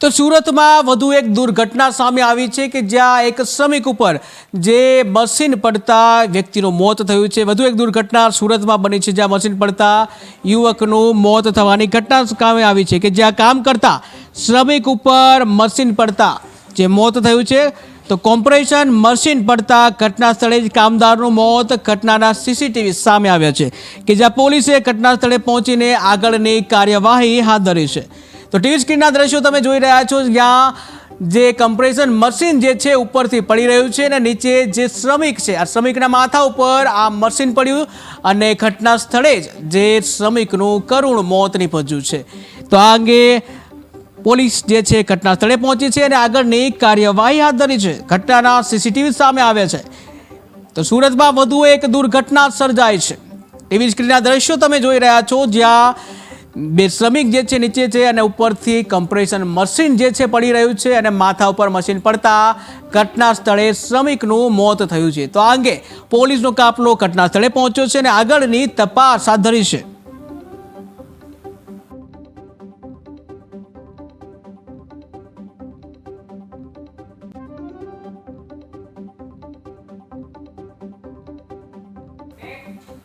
તો સુરતમાં વધુ એક દુર્ઘટના સામે આવી છે કે જ્યાં એક શ્રમિક ઉપર જે મશીન પડતા વ્યક્તિનું મોત થયું છે. વધુ એક દુર્ઘટના સુરતમાં બની છે જ્યાં મશીન પડતા યુવકનું મોત થવાની ઘટના સામે આવી છે કે જ્યાં કામ કરતા શ્રમિક ઉપર મશીન પડતા જે મોત થયું છે. તો કોમ્પ્રેશન મશીન પડતા ઘટના સ્થળે જ કામદારનું મોત ઘટનાના સીસીટીવી સામે આવ્યા છે કે જ્યાં પોલીસે ઘટના સ્થળે પહોંચીને આગળની કાર્યવાહી હાથ ધરી છે. તો ટીવી સ્ક્રીનના દ્રશ્યો તમે જોઈ રહ્યા છો, જ્યાં જે કમ્પ્રેશન મશીન જે છે ઉપરથી પડી રહ્યું છે અને નીચે જે શ્રમિક છે, આ શ્રમિકના માથા ઉપર આ મશીન પડ્યું અને ઘટના સ્થળે જ જે શ્રમિકનું કરુણ મોત નીપજ્યું છે. તો આ અંગે પોલીસ જે છે ઘટના સ્થળે પહોંચી છે અને આગળની કાર્યવાહી હાથ ધરી છે. ઘટનાના સીસીટીવી સામે આવ્યા છે. તો સુરતમાં વધુ એક દુર્ઘટના સર્જાઈ છે. ટીવી સ્ક્રીનના દ્રશ્યો તમે જોઈ રહ્યા છો, જ્યાં બે શ્રમિક જે છે નીચે છે અને ઉપરથી કમ્પ્રેશન મશીન જે છે પડી રહ્યું છે અને માથા ઉપર મશીન પડતા ઘટના સ્થળે શ્રમિકનું મોત થયું છે. તો આ અંગે પોલીસનો કાફલો ઘટના સ્થળે પહોંચ્યો છે અને આગળની તપાસ હાથ ધરી છે.